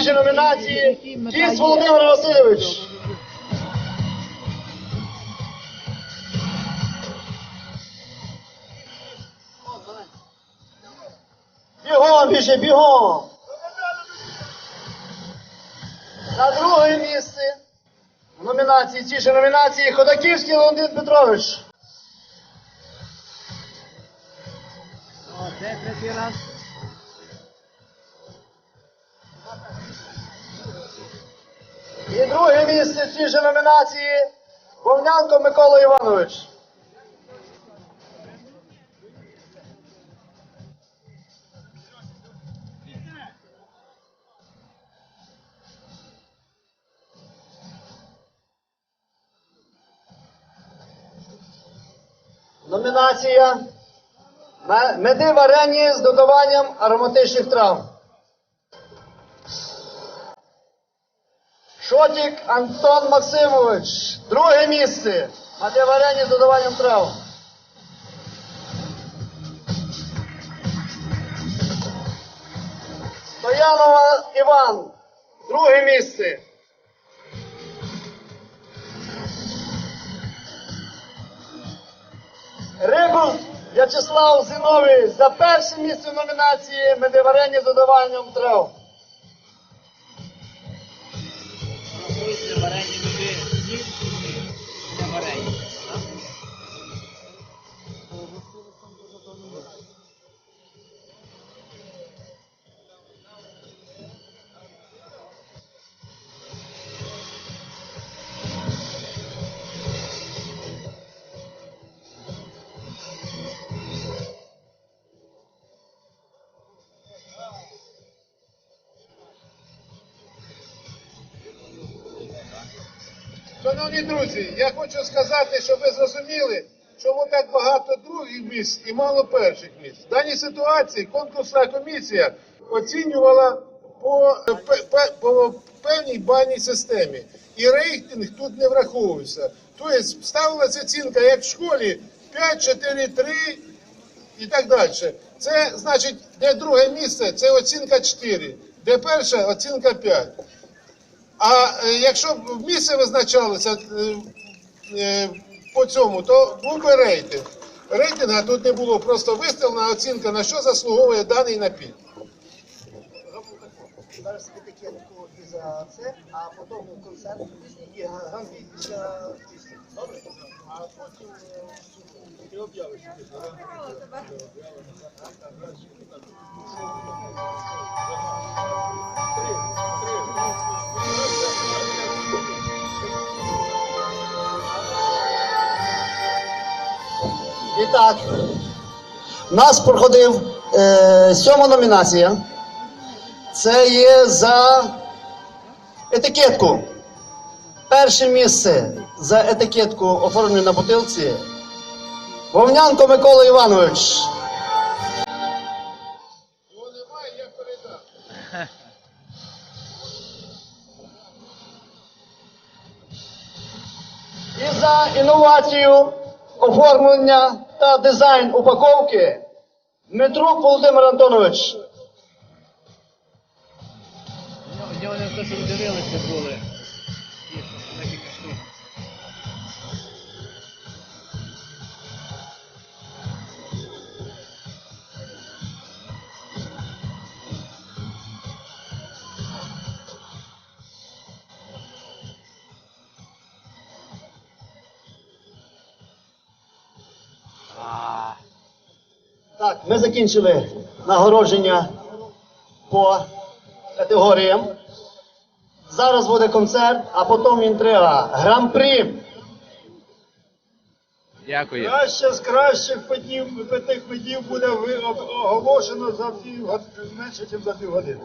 же номінації Кіс Володимир Васильович. Бігом, біже, бігом. На друге місце в номінації, цій же номінації Ходаківський Леонід Петрович. О, це третій раз. Місце в цій же номінації Вовнянко Микола Іванович. Номінація Меди варені з додаванням ароматичних трав. Шотік Антон Максимович. Друге місце. Меди варені з додаванням трав. Стоянова Іван. Друге місце. Рибус В'ячеслав Зіновий за перше місце номінації Медиварені з додаванням трав. Шановні друзі, я хочу сказати, щоб ви зрозуміли, чому так багато других місць і мало перших місць. В даній ситуації конкурсна комісія оцінювала по, пе- по певній бальній системі. І рейтинг тут не враховувався. Тобто ставилася оцінка як в школі 5, 4, 3 і так далі. Це значить, де друге місце, це оцінка 4, де перша оцінка 5. А е, якщо б місце визначалося е, е, по цьому, то був би рейтинг. Рейтинга тут не було, просто виставлена оцінка, на що заслуговує даний напій. За це, а потім концерт пісні. Добре? А потім ти об'явиш. І так, нас проходив е, сьома номінація. Це є за етикетку. Перше місце за етикетку оформлено на бутилці. Вовнянко Микола Іванович. І за інновацію оформлення та дизайн упаковки Дмитрук Володимир Антонович. Я, те, що дивилися були. Ті, ми закінчили нагородження по категоріям. Зараз буде концерт, а потім інтрига. Гран-прі. Дякую. Краще з кращих видів, тих видів буде оголошено за пів, менше, ніж за півгодини.